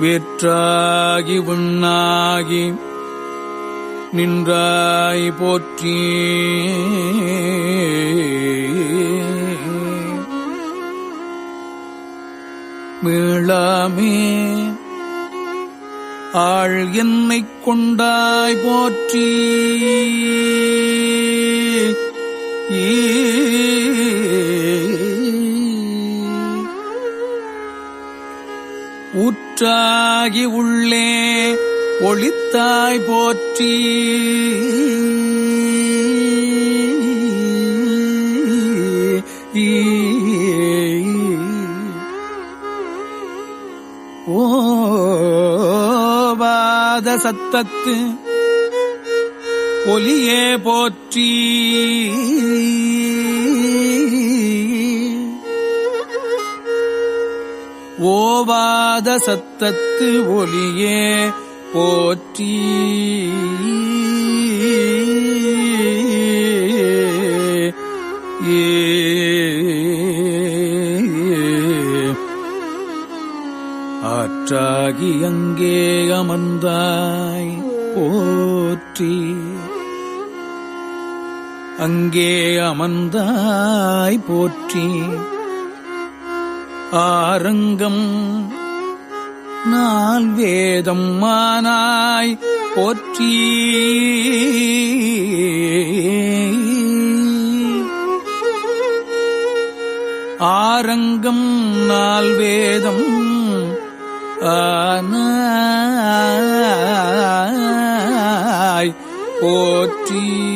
வேற்றாகி உண்ணாகி நின்றாய் போற்றி. மீளாமே ஆள் என்னை கொண்டாய் போற்றி. ஊற்றாகி உள்ளே ஒளித்தாய் போற்றி. ஓபாத சத்தத்து ஒலியே போற்றி. ஓவாத சத்தத்து ஒளியே போற்றி. ஆற்றாகி அங்கே அமர்ந்தாய் போற்றி. அங்கே அமர்ந்தாய் போற்றி. ஆரங்கம். நால் வேதம் மானாய் போற்றி. ஆரங்கம் நால் வேதம் ஆனாய் போற்றி.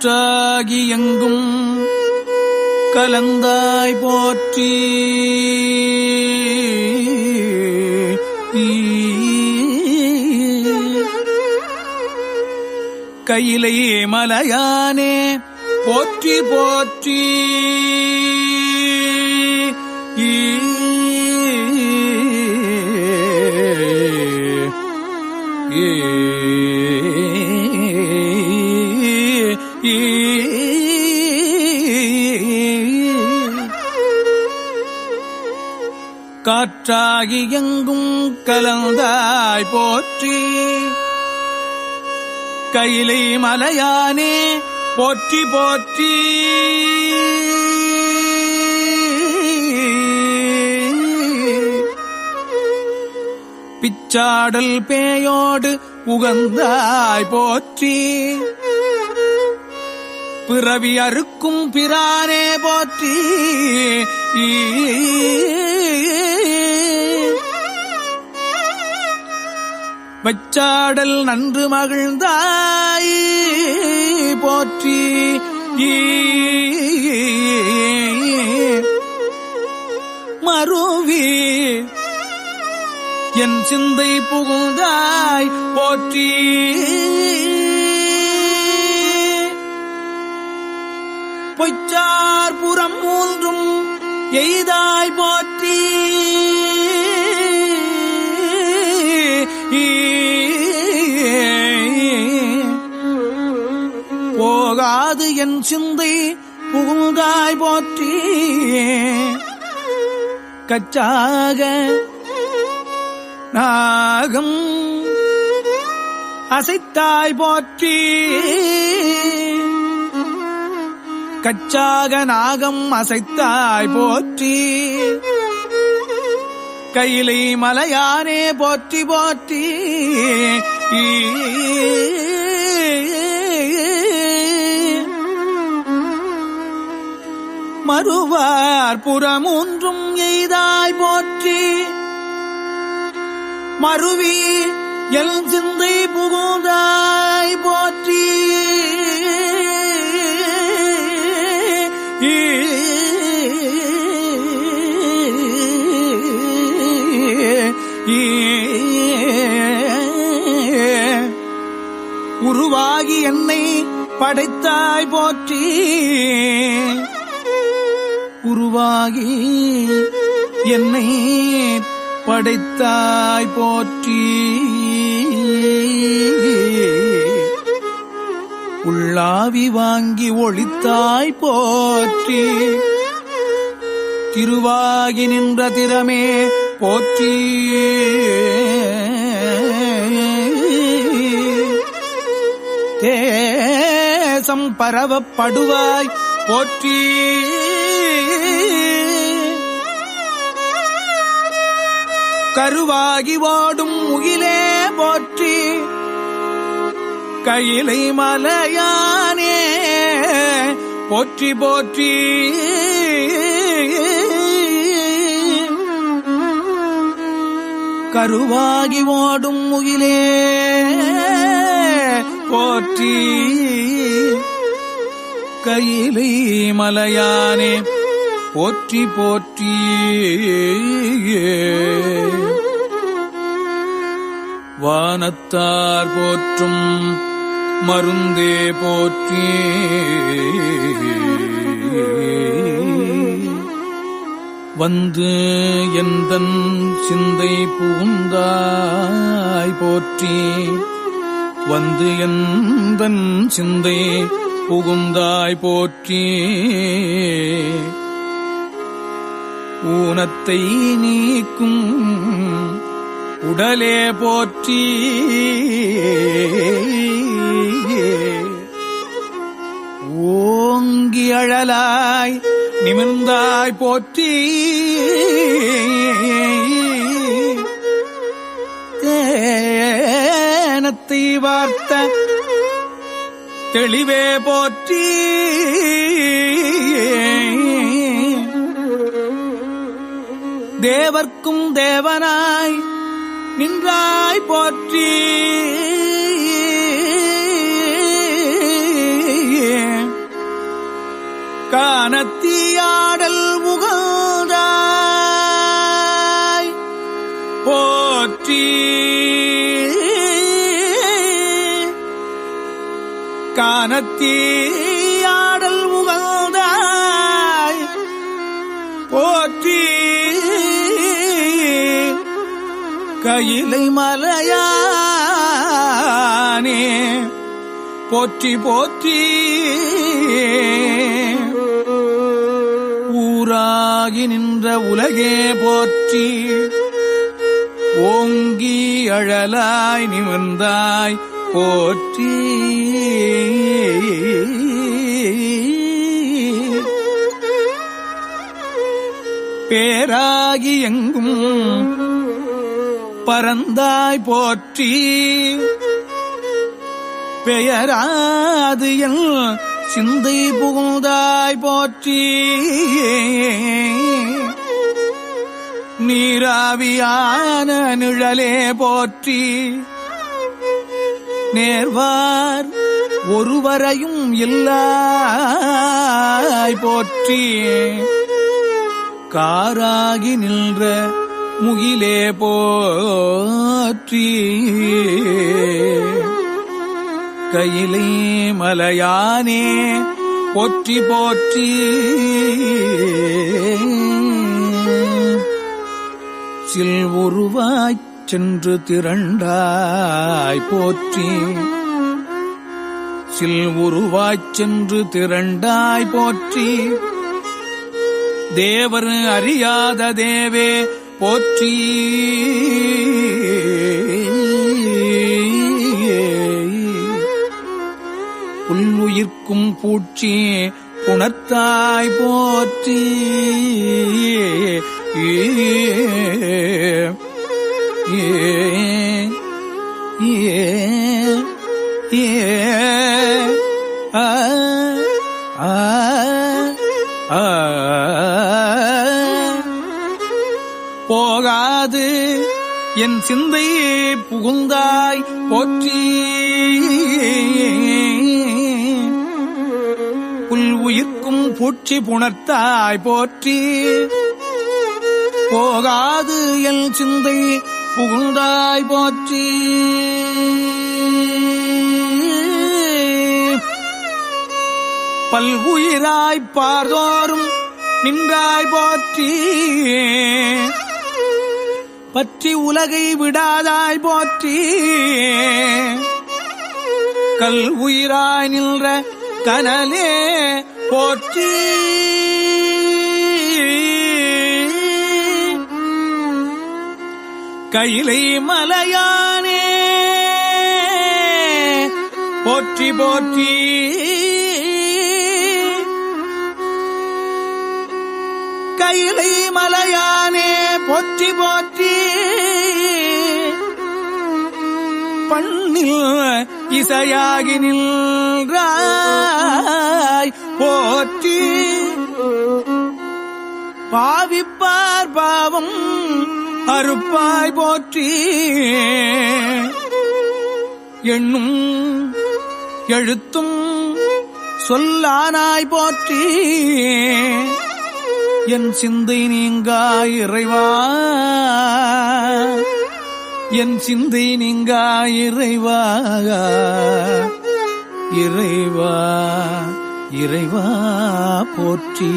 கற்றாகி எங்கும் கலந்தாய் போற்றி. கையிலை மலையானே போற்றி போற்றி. காற்றாகி எங்கும் கலந்தாய் போற்றி. கையிலை மலையானே போற்றி போற்றி. பிச்சாடல் பேயோடு உகந்தாய் போற்றி. பிறவி அறுக்கும் பிரானே போற்றி. வச்சாடல் நன்று மகிழ்ந்தாய் போற்றி. மருவி என் சிந்தை புகுந்தாய் போற்றி. பொய்ச்சார் புறம் மூன்றும் எய்தாய் போற்றி. போகாது என் சிந்தை புகுந்தாய் போற்றி. கச்சாக நாகம் அசைத்தாய் போற்றி. கச்சாக நாகம் அசைத்தாய் போற்றி. கையிலை மலையானே போற்றி போற்றி. மறுவார் புறமூன்றும் எய்தாய் போற்றி. மறுவி எல் சிந்தை புகுந்தாய் போற்றி. படைத்தாய் போற்றி. உருவாகி என்னை படைத்தாய் போற்றி. உள்ளாவி வாங்கி ஒளித்தாய் போற்றி. திருவாகி நின்ற திறமே போற்றி. தேசம் பரவப்படுவாய். போற்றி. கருவாகி வாடும் முகிலே போற்றி. கையிலை மலையானே போற்றி போற்றி. கருவாகி ஓடும் முகிலே போற்றி. கையிலை மலையானே போற்றி போற்றி. வானத்தார் போற்றும் மருந்தே போற்றி. வந்து எந்த சிந்தை புகுந்தாய் போற்றி வந்து எந்த சிந்தை புகுந்தாய் போற்றி. ஊனத்தை நீக்கும் உடலே போற்றி. ஓங்கி அழலாய் நிமிர்ந்தாய் போற்றி. தேனத்தை வார்த்த தெளிவே போற்றி. தேவர்க்கும் தேவனாய் நின்றாய் போற்றி. காணத்தியாடல் முகந்தாய் போற்றி. காணத்தியாடல் உகழ்ந்தாய் போற்றி. கையிலை மலையானே. போற்றி போற்றி. ஊராகி நின்ற உலகே போற்றி. ஓங்கி அழலாய் நிமிர்ந்தாய். போற்றி. பேராகி எங்கும் பரந்தாய் போற்றி. பெயராது என் சிந்தை புகுந்தாய் போற்றி. நீராவியான நிழலே போற்றி. நேர்வார் ஒருவரையும் இல்லாய் போற்றி. காராகி நின்ற முகிலே போற்றி. கையிலே மலையானே போற்றி போற்றி. சில் உருவாய்ச் சென்று திரண்டாய் போற்றி. சில் உருவாய்ச் சென்று திரண்டாய் போற்றி. தேவர் அறியாத தேவே போற்றி. புல்லுயிர்க்கும் பூச்சி புணர்த்தாய் போற்றி. ஏ ஏ ஏ போகாது என் சிந்தையே புகுந்தாய் போற்றி. புல் உயிர்க்கும் பூச்சி புணர்த்தாய் போற்றி. போகாது என் சிந்தை புகுந்தாய் போற்றி. பல்குயிராய் பார்தோறும் நின்றாய் போற்றி. பற்றி உலகை விடாதாய் போற்றி. கல் உயிராய் நின்ற கனலே போற்றி. கயிலை மலையானே. போற்றி போற்றி. கயிலை மலையானே போற்றி போற்றி. பண்ணில் இசையாகி நின்றாய் போற்றி. பாவிப்பார் பாவம் அறுப்பாய் போற்றி. எண்ணும் எழுத்தும் சொல்லானாய் போற்றி. என் சிந்தை நீங்கா இறைவா. என் சிந்தை நீங்கா இறைவா. இறைவா இறைவா போற்றி.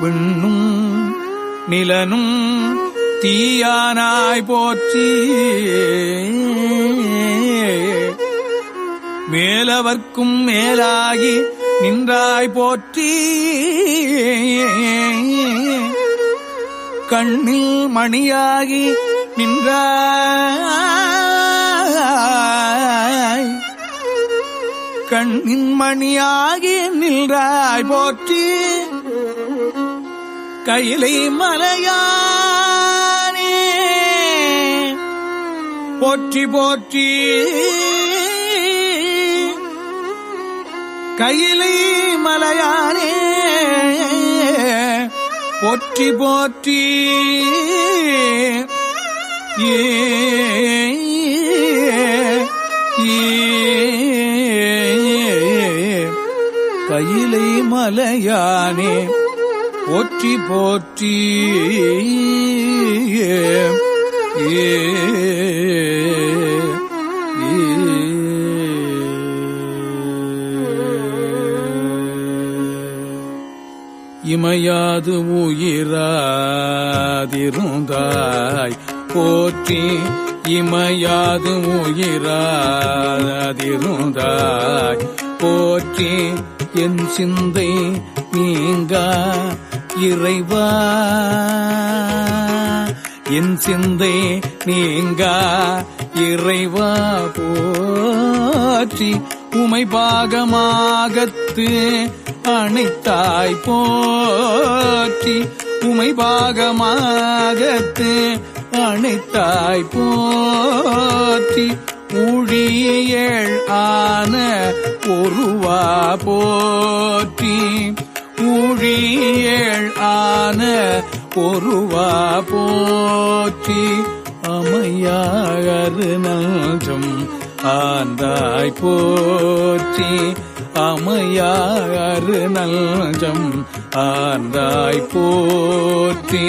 விண்ணும் நிலனும் தீயானாய் போற்றி. மேலவர்க்கும் மேலாகி நின்றாய் போற்றி. கண்ணில் மணியாகி நின்றாய். கண்ணின் மணியாகி நின்றாய் போற்றி. கையிலை மலையானே. போற்றி போற்றி. கையிலை மலையானே. போற்றி போற்றி. ஏ கையிலை மலையானே. போற்றி போற்றி. ஏ இமையாது உயிராதிருந்தாய். போற்றி இமையாது உயிராதிருந்தாய். போற்றி என் சிந்தை நீங்க இறைவா என் சிந்தை நீங்கா இறைவா போற்றி உமை பாகமாகத்து அணைத்தாய் போற்றி உமை பாகமாகத்து அணைத்தாய் போற்றி ஊழியேள் ஆன ஒருவா போற்றி. ஊழியேள் ஆன ஒருவா போற்றி அமையாகரு நல்கம் ஆந்தாய் போற்றி அமையாறு நல்ஜம் ஆந்தாய் போற்றி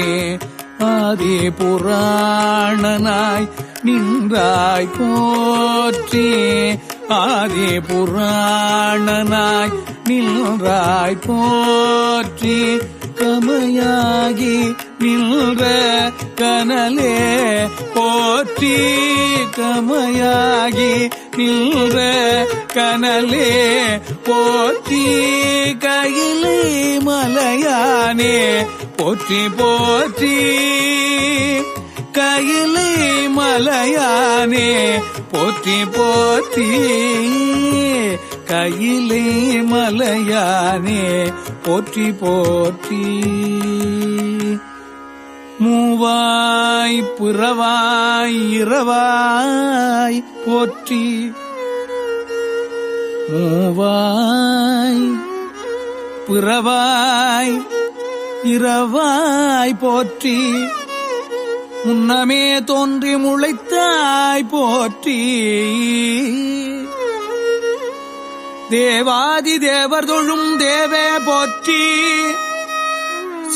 ஆதி புராணனாய் நின்றாய் போற்றி ஆதி புராணனாய் நின்றாய் போற்றி கமையாகி நின்ற கனலே போற்றி கமையாகி நின்ற கனலே போற்றி கையிலே மலையானே போற்றி போற்றி கையிலே மலையானே போற்றி போற்றி கையிலே மலையானே போற்றி போற்றி. மூவாய் புறவாய் இரவாய் போற்றி. மூவாய் பிறவாய் இரவாய் போற்றி. முன்னமே தோன்றி முளைத்தாய் போற்றி. தேவாதி தேவர் தொழும் தேவே போற்றி.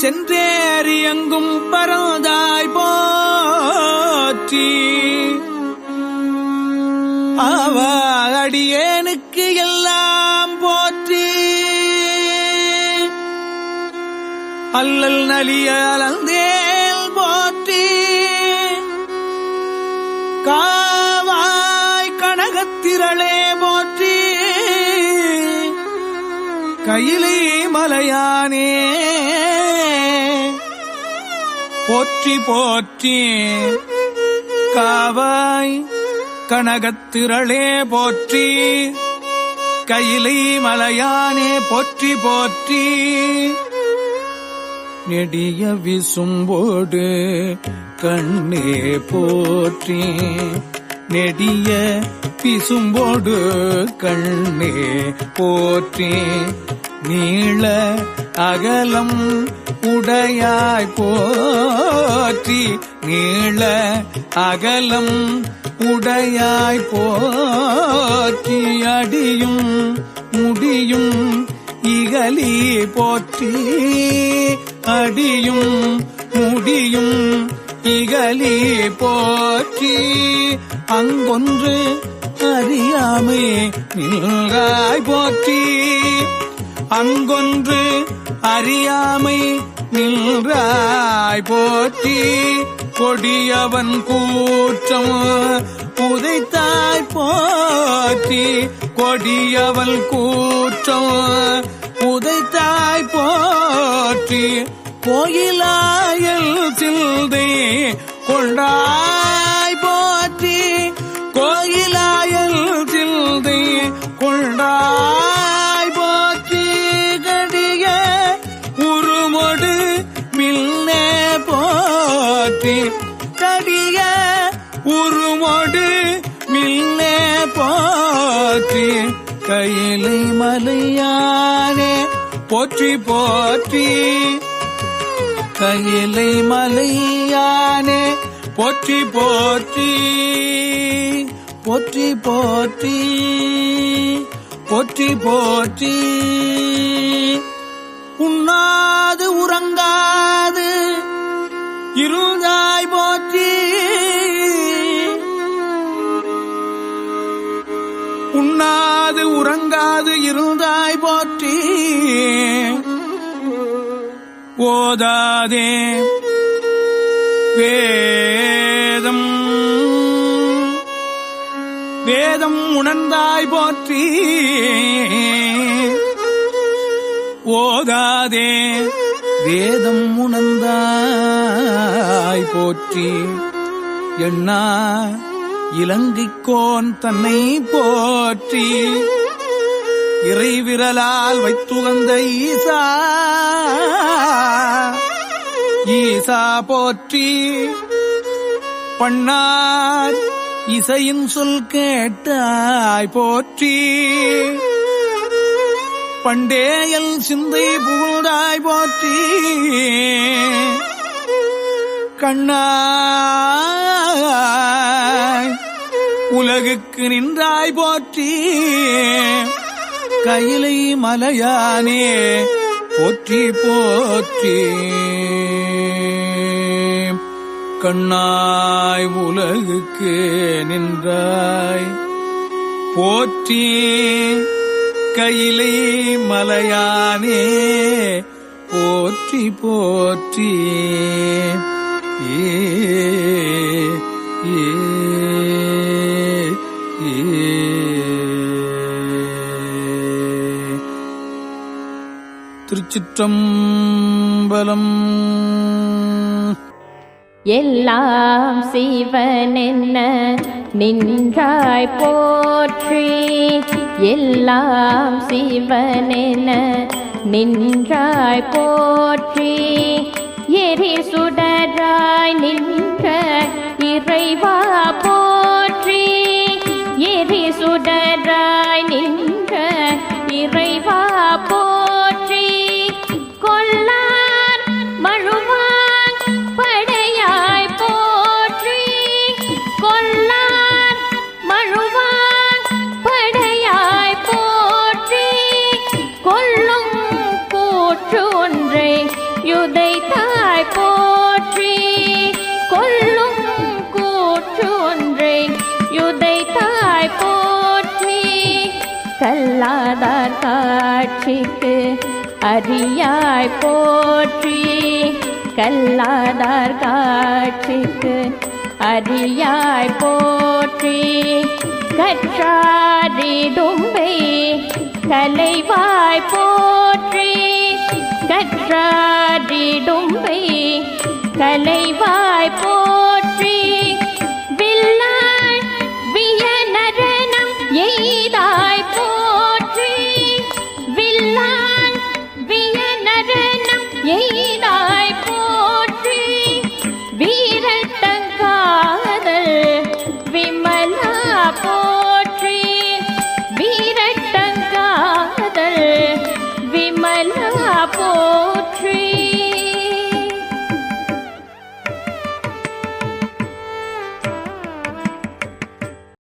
சென்றேறி எங்கும் பரந்தாய் போற்றி. அவ அடியேனுக்கு எல்லாம் போற்றி. அல்லல் நலிய அலந்தேல் காவாய் கனகத்திரளே போற்றி. கையிலே மலையானே. போற்றி போற்றி. காவாய் கனகத்திரளே போற்றி. கையிலை மலையானே போற்றி போற்றி. நெடிய விசும்போடு கண்ணே போற்றி. நெடிய பிசும்போடு கண்ணே போற்றி. நீள அகலம் உடையாய் போற்றி. நீள அகலம் உடையாய் போற்றி. அடியும் முடியும் இகலி போற்றி. அடியும் முடியும் இகலி போற்றி. அங்கொன்று அறியாமை நின்றாய் போற்றி. அங்கொன்று அறியாமை நின்றாய் போற்றி. கொடியவன் கூற்றம் புதைத்தாய் போற்றி. கொடியவள் கூற்றம் புதைத்தாய் போற்றி. கோயிலாயல் சிந்தை கொண்டாய் போற்றி. கோயிலாயல் சிந்தை கொண்டாய் போற்றி. கடிய உருமொடு மில்லே போற்றி. கடிய உருமொடு மில்லே போற்றி. கையிலை மலையானே போற்றி போற்றி. கயிலை மலையானே போற்றி போற்றி போற்றி போற்றி போற்றி போற்றி. உண்ணாது உறங்காது இருந்தாய் போற்றி. உண்ணாது உறங்காது இருந்தாய் போற்றி. ஓதாதே வேதம். வேதம் உணர்ந்தாய் போற்றி. ஓதாதே வேதம் உணர்ந்தாய் போற்றி. எண்ணா இலங்கைக்கோன் தன்னை போற்றி. இறைவிரலால் வைத்துகந்த ஈசா. ஈசா போற்றி பண்ணார். இசையின் சொல் கேட்டாய் போற்றி. பண்டேயல் சிந்தை புகழ்ந்தாய் போற்றி. கண்ணாய் உலகுக்கு நின்றாய் போற்றி. கையிலை மலையானே போற்றி போற்றி. கண்ணாய் உலகுக்கு நின்றாய். போற்றி கையிலை மலையானே போற்றி போற்றி. ஏ ஏ. ஏ திருச்சிற்றம்பலம். எல்லாம் சிவனென்ன நின்றாய் போற்றி. எல்லாம் சிவனென்ன நின்றாய் போற்றி. எரி சுடராய் நின்ற இறைவா போற்றி. எரி சுடராய் நின்ற கல்லாதார் காட்சிக்கு அரியாய் போற்றி. கல்லாதார் காட்சிக்கு அரியாய் போற்றி. கற்றாரிடும்பை கலைவாய் போற்றி. கற்றாரிடும்பை கலைவாய் போ